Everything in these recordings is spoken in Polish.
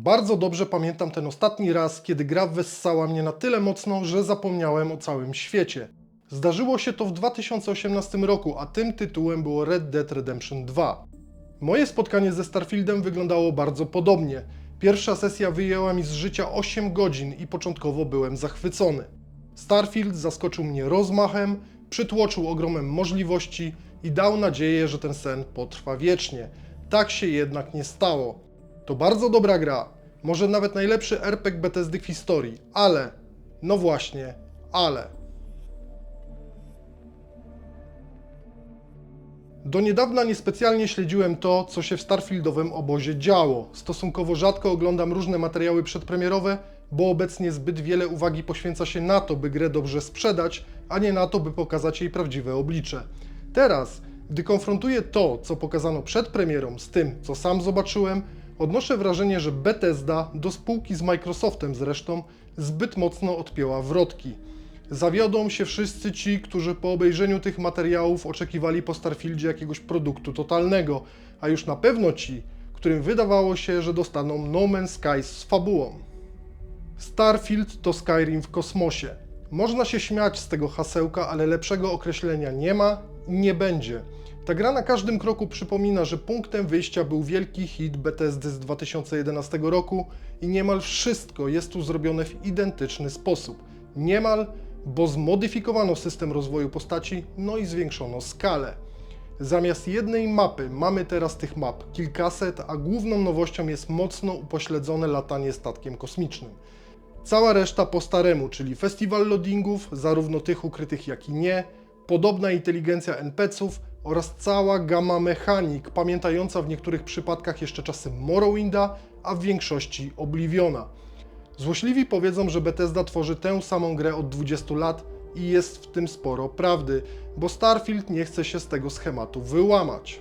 Bardzo dobrze pamiętam ten ostatni raz, kiedy gra wessała mnie na tyle mocno, że zapomniałem o całym świecie. Zdarzyło się to w 2018 roku, a tym tytułem było Red Dead Redemption 2. Moje spotkanie ze Starfieldem wyglądało bardzo podobnie. Pierwsza sesja wyjęła mi z życia 8 godzin i początkowo byłem zachwycony. Starfield zaskoczył mnie rozmachem, przytłoczył ogromem możliwości i dał nadzieję, że ten sen potrwa wiecznie. Tak się jednak nie stało. To bardzo dobra gra, może nawet najlepszy RPG Bethesdy w historii, ale, no właśnie, ale. Do niedawna niespecjalnie śledziłem to, co się w Starfieldowym obozie działo. Stosunkowo rzadko oglądam różne materiały przedpremierowe, bo obecnie zbyt wiele uwagi poświęca się na to, by grę dobrze sprzedać, a nie na to, by pokazać jej prawdziwe oblicze. Teraz, gdy konfrontuję to, co pokazano przed premierą, z tym, co sam zobaczyłem, odnoszę wrażenie, że Bethesda, do spółki z Microsoftem zresztą, zbyt mocno odpięła wrotki. Zawiodą się wszyscy ci, którzy po obejrzeniu tych materiałów oczekiwali po Starfieldzie jakiegoś produktu totalnego, a już na pewno ci, którym wydawało się, że dostaną No Man's Sky z fabułą. Starfield to Skyrim w kosmosie. Można się śmiać z tego hasełka, ale lepszego określenia nie ma i nie będzie. Ta gra na każdym kroku przypomina, że punktem wyjścia był wielki hit Bethesdy z 2011 roku i niemal wszystko jest tu zrobione w identyczny sposób. Niemal, bo zmodyfikowano system rozwoju postaci, no i zwiększono skalę. Zamiast jednej mapy mamy teraz tych map kilkaset, a główną nowością jest mocno upośledzone latanie statkiem kosmicznym. Cała reszta po staremu, czyli festiwal loadingów, zarówno tych ukrytych jak i nie, podobna inteligencja NPC-ów oraz cała gama mechanik, pamiętająca w niektórych przypadkach jeszcze czasy Morrowinda, a w większości Obliviona. Złośliwi powiedzą, że Bethesda tworzy tę samą grę od 20 lat i jest w tym sporo prawdy, bo Starfield nie chce się z tego schematu wyłamać.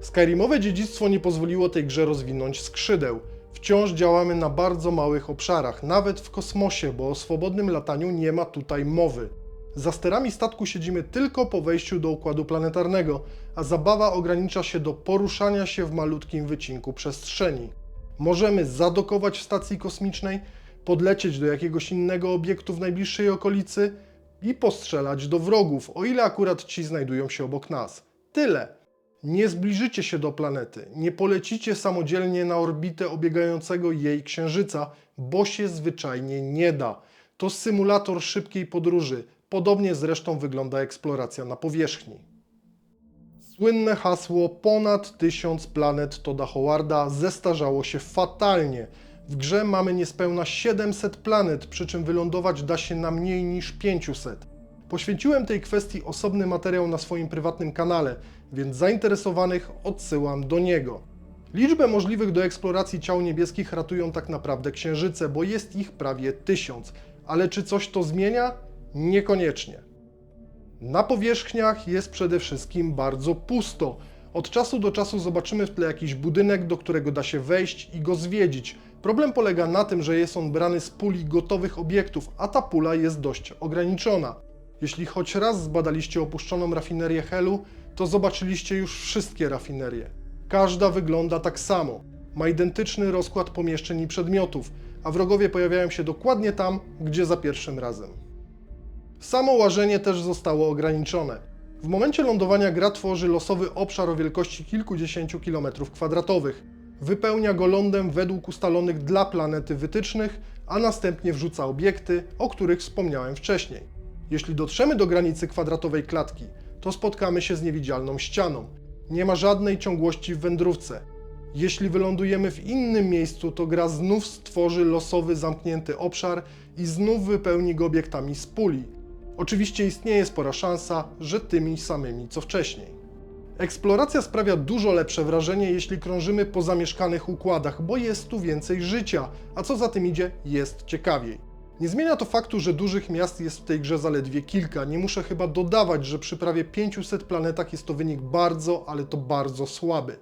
Skyrimowe dziedzictwo nie pozwoliło tej grze rozwinąć skrzydeł. Wciąż działamy na bardzo małych obszarach, nawet w kosmosie, bo o swobodnym lataniu nie ma tutaj mowy. Za sterami statku siedzimy tylko po wejściu do układu planetarnego, a zabawa ogranicza się do poruszania się w malutkim wycinku przestrzeni. Możemy zadokować w stacji kosmicznej, podlecieć do jakiegoś innego obiektu w najbliższej okolicy i postrzelać do wrogów, o ile akurat ci znajdują się obok nas. Tyle. Nie zbliżycie się do planety, nie polecicie samodzielnie na orbitę obiegającego jej księżyca, bo się zwyczajnie nie da. To symulator szybkiej podróży. Podobnie zresztą wygląda eksploracja na powierzchni. Słynne hasło ponad tysiąc planet Toda Howarda zestarzało się fatalnie. W grze mamy niespełna 700 planet, przy czym wylądować da się na mniej niż 500. Poświęciłem tej kwestii osobny materiał na swoim prywatnym kanale, więc zainteresowanych odsyłam do niego. Liczbę możliwych do eksploracji ciał niebieskich ratują tak naprawdę księżyce, bo jest ich prawie tysiąc. Ale czy coś to zmienia? Niekoniecznie. Na powierzchniach jest przede wszystkim bardzo pusto. Od czasu do czasu zobaczymy w tle jakiś budynek, do którego da się wejść i go zwiedzić. Problem polega na tym, że jest on brany z puli gotowych obiektów, a ta pula jest dość ograniczona. Jeśli choć raz zbadaliście opuszczoną rafinerię Helu, to zobaczyliście już wszystkie rafinerie. Każda wygląda tak samo. Ma identyczny rozkład pomieszczeń i przedmiotów, a wrogowie pojawiają się dokładnie tam, gdzie za pierwszym razem. Samo łażenie też zostało ograniczone. W momencie lądowania gra tworzy losowy obszar o wielkości kilkudziesięciu kilometrów kwadratowych. Wypełnia go lądem według ustalonych dla planety wytycznych, a następnie wrzuca obiekty, o których wspomniałem wcześniej. Jeśli dotrzemy do granicy kwadratowej klatki, to spotkamy się z niewidzialną ścianą. Nie ma żadnej ciągłości w wędrówce. Jeśli wylądujemy w innym miejscu, to gra znów stworzy losowy zamknięty obszar i znów wypełni go obiektami z puli. Oczywiście istnieje spora szansa, że tymi samymi co wcześniej. Eksploracja sprawia dużo lepsze wrażenie, jeśli krążymy po zamieszkanych układach, bo jest tu więcej życia, a co za tym idzie, jest ciekawiej. Nie zmienia to faktu, że dużych miast jest w tej grze zaledwie kilka. Nie muszę chyba dodawać, że przy prawie 500 planetach jest to wynik bardzo, ale to bardzo słaby.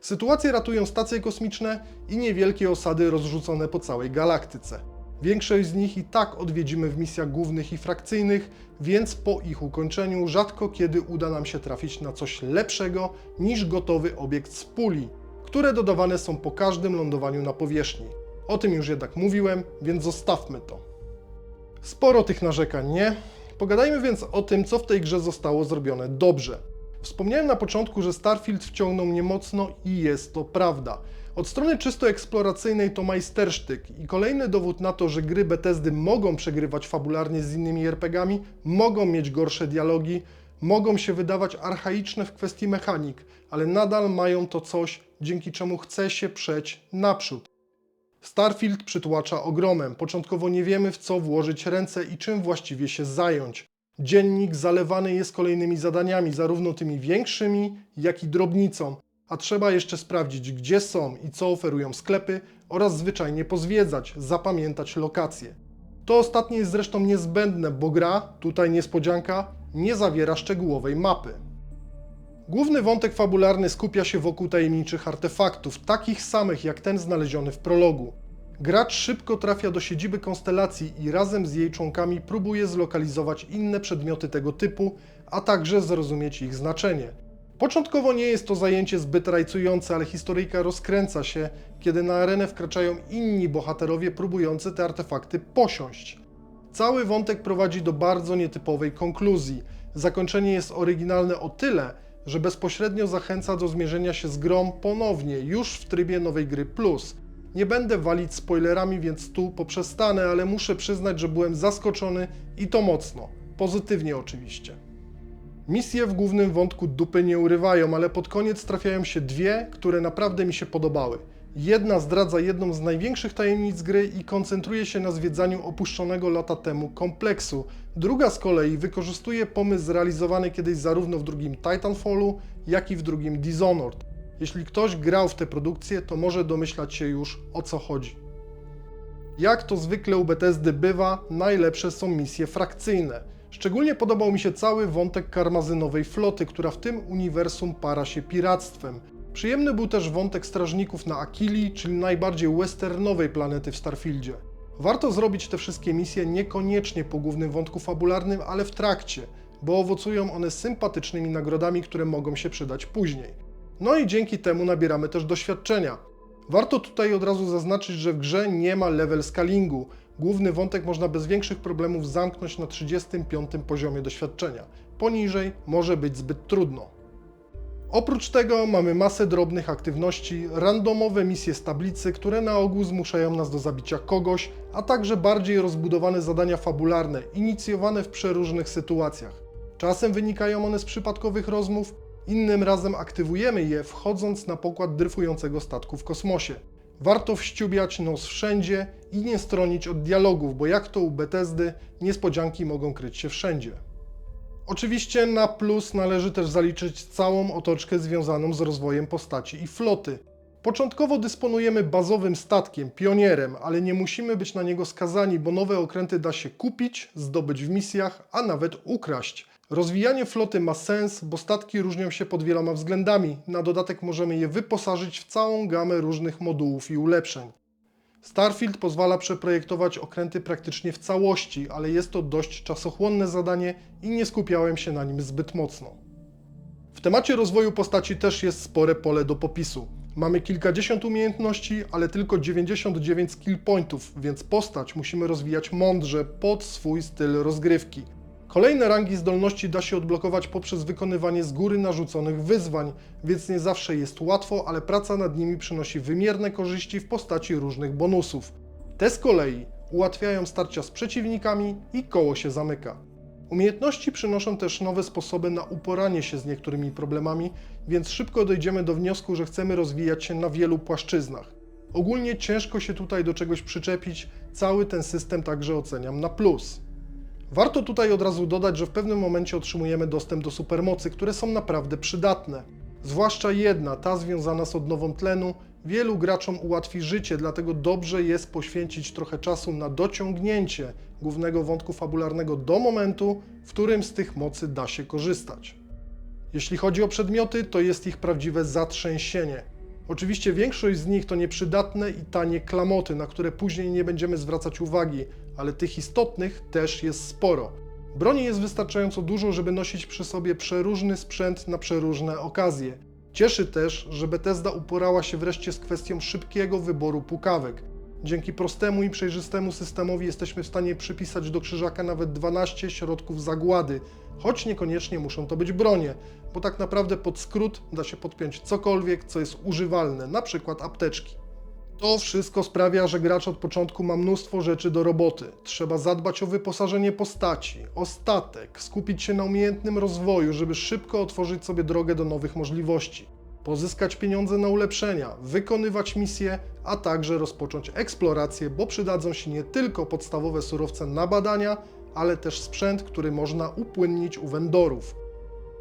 Sytuację ratują stacje kosmiczne i niewielkie osady rozrzucone po całej galaktyce. Większość z nich i tak odwiedzimy w misjach głównych i frakcyjnych, więc po ich ukończeniu rzadko kiedy uda nam się trafić na coś lepszego niż gotowy obiekt z puli, które dodawane są po każdym lądowaniu na powierzchni. O tym już jednak mówiłem, więc zostawmy to. Sporo tych narzekań, nie? Pogadajmy więc o tym, co w tej grze zostało zrobione dobrze. Wspomniałem na początku, że Starfield wciągnął mnie mocno i jest to prawda. Od strony czysto eksploracyjnej to majstersztyk i kolejny dowód na to, że gry Bethesdy mogą przegrywać fabularnie z innymi RPGami, mogą mieć gorsze dialogi, mogą się wydawać archaiczne w kwestii mechanik, ale nadal mają to coś, dzięki czemu chce się przeć naprzód. Starfield przytłacza ogromem. Początkowo nie wiemy, w co włożyć ręce i czym właściwie się zająć. Dziennik zalewany jest kolejnymi zadaniami, zarówno tymi większymi, jak i drobnicą, a trzeba jeszcze sprawdzić, gdzie są i co oferują sklepy oraz zwyczajnie pozwiedzać, zapamiętać lokacje. To ostatnie jest zresztą niezbędne, bo gra, tutaj niespodzianka, nie zawiera szczegółowej mapy. Główny wątek fabularny skupia się wokół tajemniczych artefaktów, takich samych jak ten znaleziony w prologu. Gracz szybko trafia do siedziby konstelacji i razem z jej członkami próbuje zlokalizować inne przedmioty tego typu, a także zrozumieć ich znaczenie. Początkowo nie jest to zajęcie zbyt rajcujące, ale historyjka rozkręca się, kiedy na arenę wkraczają inni bohaterowie próbujący te artefakty posiąść. Cały wątek prowadzi do bardzo nietypowej konkluzji. Zakończenie jest oryginalne o tyle, że bezpośrednio zachęca do zmierzenia się z grą ponownie, już w trybie nowej gry Plus. Nie będę walić spoilerami, więc tu poprzestanę, ale muszę przyznać, że byłem zaskoczony i to mocno. Pozytywnie oczywiście. Misje w głównym wątku dupy nie urywają, ale pod koniec trafiają się dwie, które naprawdę mi się podobały. Jedna zdradza jedną z największych tajemnic gry i koncentruje się na zwiedzaniu opuszczonego lata temu kompleksu. Druga z kolei wykorzystuje pomysł zrealizowany kiedyś zarówno w drugim Titanfallu, jak i w drugim Dishonored. Jeśli ktoś grał w tę produkcję, to może domyślać się już o co chodzi. Jak to zwykle u Bethesdy bywa, najlepsze są misje frakcyjne. Szczególnie podobał mi się cały wątek karmazynowej floty, która w tym uniwersum para się piractwem. Przyjemny był też wątek strażników na Akili, czyli najbardziej westernowej planety w Starfieldzie. Warto zrobić te wszystkie misje niekoniecznie po głównym wątku fabularnym, ale w trakcie, bo owocują one sympatycznymi nagrodami, które mogą się przydać później. No i dzięki temu nabieramy też doświadczenia. Warto tutaj od razu zaznaczyć, że w grze nie ma level scalingu. Główny wątek można bez większych problemów zamknąć na 35 poziomie doświadczenia. Poniżej może być zbyt trudno. Oprócz tego mamy masę drobnych aktywności, randomowe misje z tablicy, które na ogół zmuszają nas do zabicia kogoś, a także bardziej rozbudowane zadania fabularne, inicjowane w przeróżnych sytuacjach. Czasem wynikają one z przypadkowych rozmów, innym razem aktywujemy je wchodząc na pokład dryfującego statku w kosmosie. Warto wściubiać nos wszędzie i nie stronić od dialogów, bo jak to u Bethesdy, niespodzianki mogą kryć się wszędzie. Oczywiście na plus należy też zaliczyć całą otoczkę związaną z rozwojem postaci i floty. Początkowo dysponujemy bazowym statkiem, pionierem, ale nie musimy być na niego skazani, bo nowe okręty da się kupić, zdobyć w misjach, a nawet ukraść. Rozwijanie floty ma sens, bo statki różnią się pod wieloma względami. Na dodatek możemy je wyposażyć w całą gamę różnych modułów i ulepszeń. Starfield pozwala przeprojektować okręty praktycznie w całości, ale jest to dość czasochłonne zadanie i nie skupiałem się na nim zbyt mocno. W temacie rozwoju postaci też jest spore pole do popisu. Mamy kilkadziesiąt umiejętności, ale tylko 99 skill pointów, więc postać musimy rozwijać mądrze pod swój styl rozgrywki. Kolejne rangi zdolności da się odblokować poprzez wykonywanie z góry narzuconych wyzwań, więc nie zawsze jest łatwo, ale praca nad nimi przynosi wymierne korzyści w postaci różnych bonusów. Te z kolei ułatwiają starcia z przeciwnikami i koło się zamyka. Umiejętności przynoszą też nowe sposoby na uporanie się z niektórymi problemami, więc szybko dojdziemy do wniosku, że chcemy rozwijać się na wielu płaszczyznach. Ogólnie ciężko się tutaj do czegoś przyczepić, cały ten system także oceniam na plus. Warto tutaj od razu dodać, że w pewnym momencie otrzymujemy dostęp do supermocy, które są naprawdę przydatne. Zwłaszcza jedna, ta związana z odnową tlenu, wielu graczom ułatwi życie, dlatego dobrze jest poświęcić trochę czasu na dociągnięcie głównego wątku fabularnego do momentu, w którym z tych mocy da się korzystać. Jeśli chodzi o przedmioty, to jest ich prawdziwe zatrzęsienie. Oczywiście większość z nich to nieprzydatne i tanie klamoty, na które później nie będziemy zwracać uwagi, ale tych istotnych też jest sporo. Broni jest wystarczająco dużo, żeby nosić przy sobie przeróżny sprzęt na przeróżne okazje. Cieszy też, że Bethesda uporała się wreszcie z kwestią szybkiego wyboru pukawek. Dzięki prostemu i przejrzystemu systemowi jesteśmy w stanie przypisać do krzyżaka nawet 12 środków zagłady, choć niekoniecznie muszą to być bronie, bo tak naprawdę pod skrót da się podpiąć cokolwiek, co jest używalne, na przykład apteczki. To wszystko sprawia, że gracz od początku ma mnóstwo rzeczy do roboty. Trzeba zadbać o wyposażenie postaci, o statek, skupić się na umiejętnym rozwoju, żeby szybko otworzyć sobie drogę do nowych możliwości, pozyskać pieniądze na ulepszenia, wykonywać misje, a także rozpocząć eksplorację, bo przydadzą się nie tylko podstawowe surowce na badania, ale też sprzęt, który można upłynnić u vendorów.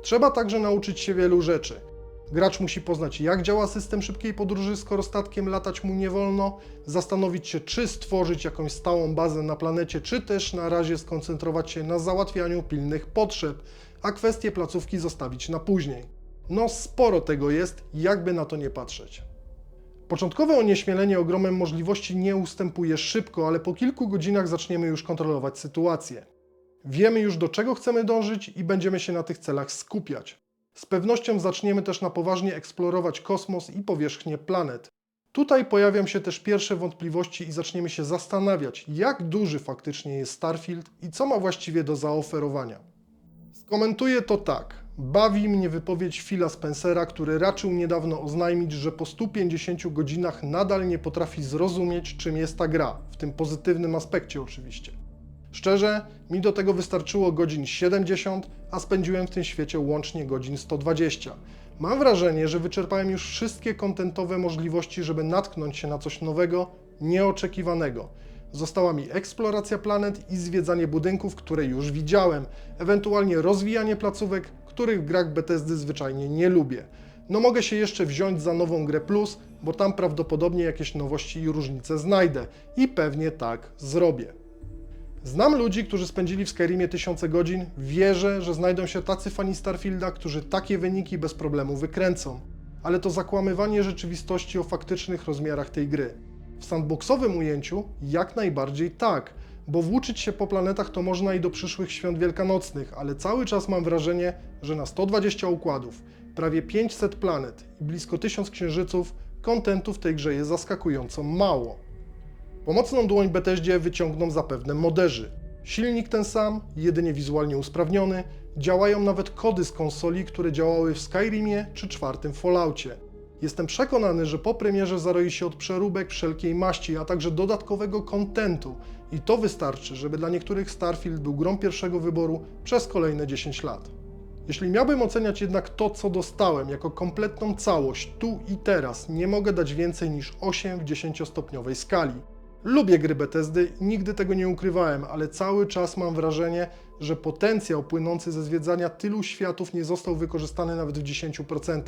Trzeba także nauczyć się wielu rzeczy. Gracz musi poznać, jak działa system szybkiej podróży, skoro statkiem latać mu nie wolno, zastanowić się, czy stworzyć jakąś stałą bazę na planecie, czy też na razie skoncentrować się na załatwianiu pilnych potrzeb, a kwestie placówki zostawić na później. No, sporo tego jest, jakby na to nie patrzeć. Początkowe onieśmielenie ogromem możliwości nie ustępuje szybko, ale po kilku godzinach zaczniemy już kontrolować sytuację. Wiemy już do czego chcemy dążyć i będziemy się na tych celach skupiać. Z pewnością zaczniemy też na poważnie eksplorować kosmos i powierzchnię planet. Tutaj pojawią się też pierwsze wątpliwości i zaczniemy się zastanawiać, jak duży faktycznie jest Starfield i co ma właściwie do zaoferowania. Skomentuję to tak. Bawi mnie wypowiedź Phila Spencera, który raczył niedawno oznajmić, że po 150 godzinach nadal nie potrafi zrozumieć, czym jest ta gra, w tym pozytywnym aspekcie oczywiście. Szczerze, mi do tego wystarczyło godzin 70, a spędziłem w tym świecie łącznie godzin 120. Mam wrażenie, że wyczerpałem już wszystkie kontentowe możliwości, żeby natknąć się na coś nowego, nieoczekiwanego. Została mi eksploracja planet i zwiedzanie budynków, które już widziałem, ewentualnie rozwijanie placówek, których w grach Bethesdy zwyczajnie nie lubię. No mogę się jeszcze wziąć za nową grę Plus, bo tam prawdopodobnie jakieś nowości i różnice znajdę i pewnie tak zrobię. Znam ludzi, którzy spędzili w Skyrimie tysiące godzin. Wierzę, że znajdą się tacy fani Starfielda, którzy takie wyniki bez problemu wykręcą. Ale to zakłamywanie rzeczywistości o faktycznych rozmiarach tej gry. W sandboxowym ujęciu jak najbardziej tak, bo włóczyć się po planetach to można i do przyszłych świąt wielkanocnych, ale cały czas mam wrażenie, że na 120 układów, prawie 500 planet i blisko 1000 księżyców, kontentu w tej grze jest zaskakująco mało. Pomocną dłoń Bethesdzie wyciągną zapewne moderzy. Silnik ten sam, jedynie wizualnie usprawniony, działają nawet kody z konsoli, które działały w Skyrimie czy czwartym Falloutie. Jestem przekonany, że po premierze zaroi się od przeróbek wszelkiej maści, a także dodatkowego kontentu i to wystarczy, żeby dla niektórych Starfield był grą pierwszego wyboru przez kolejne 10 lat. Jeśli miałbym oceniać jednak to, co dostałem jako kompletną całość tu i teraz, nie mogę dać więcej niż 8 w 10-stopniowej skali. Lubię gry Bethesdy nigdy tego nie ukrywałem, ale cały czas mam wrażenie, że potencjał płynący ze zwiedzania tylu światów nie został wykorzystany nawet w 10%.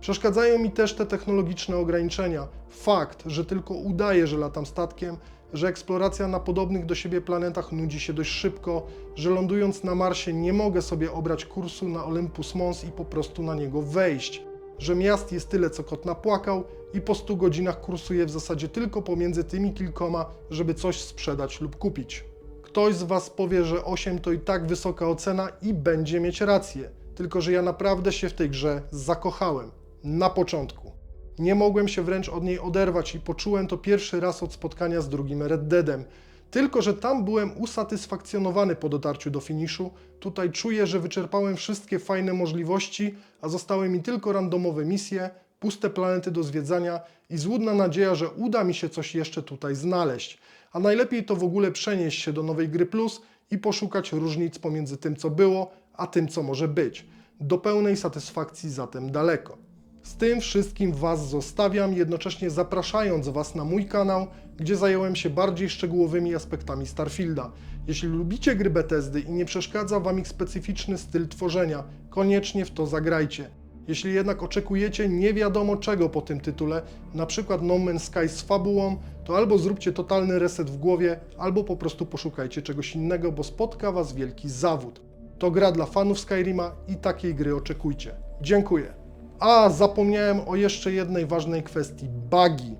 Przeszkadzają mi też te technologiczne ograniczenia. Fakt, że tylko udaję, że latam statkiem, że eksploracja na podobnych do siebie planetach nudzi się dość szybko, że lądując na Marsie nie mogę sobie obrać kursu na Olympus Mons i po prostu na niego wejść, że miast jest tyle, co kot napłakał i po 100 godzinach kursuję w zasadzie tylko pomiędzy tymi kilkoma, żeby coś sprzedać lub kupić. Ktoś z Was powie, że 8 to i tak wysoka ocena i będzie mieć rację, tylko że ja naprawdę się w tej grze zakochałem. Na początku. Nie mogłem się wręcz od niej oderwać i poczułem to pierwszy raz od spotkania z drugim Red Deadem. Tylko, że tam byłem usatysfakcjonowany po dotarciu do finiszu, tutaj czuję, że wyczerpałem wszystkie fajne możliwości, a zostały mi tylko randomowe misje, puste planety do zwiedzania i złudna nadzieja, że uda mi się coś jeszcze tutaj znaleźć. A najlepiej to w ogóle przenieść się do nowej gry Plus i poszukać różnic pomiędzy tym, co było, a tym, co może być. Do pełnej satysfakcji zatem daleko. Z tym wszystkim Was zostawiam, jednocześnie zapraszając Was na mój kanał, gdzie zająłem się bardziej szczegółowymi aspektami Starfielda. Jeśli lubicie gry Bethesdy i nie przeszkadza Wam ich specyficzny styl tworzenia, koniecznie w to zagrajcie. Jeśli jednak oczekujecie nie wiadomo czego po tym tytule, na przykład No Man's Sky z fabułą, to albo zróbcie totalny reset w głowie, albo po prostu poszukajcie czegoś innego, bo spotka Was wielki zawód. To gra dla fanów Skyrima i takiej gry oczekujcie. Dziękuję. A, zapomniałem o jeszcze jednej ważnej kwestii bugi.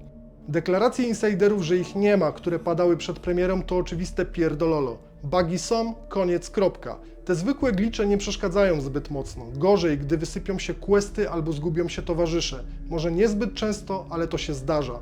Deklaracje insiderów, że ich nie ma, które padały przed premierą, to oczywiste pierdololo. Bugi są, koniec, kropka. Te zwykłe glicze nie przeszkadzają zbyt mocno. Gorzej, gdy wysypią się questy albo zgubią się towarzysze. Może niezbyt często, ale to się zdarza.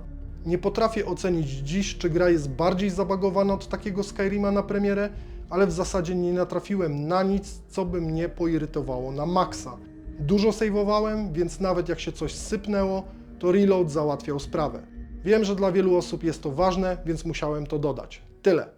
Nie potrafię ocenić dziś, czy gra jest bardziej zabagowana od takiego Skyrima na premierę, ale w zasadzie nie natrafiłem na nic, co by mnie poirytowało na maksa. Dużo sejwowałem, więc nawet jak się coś sypnęło, to reload załatwiał sprawę. Wiem, że dla wielu osób jest to ważne, więc musiałem to dodać. Tyle.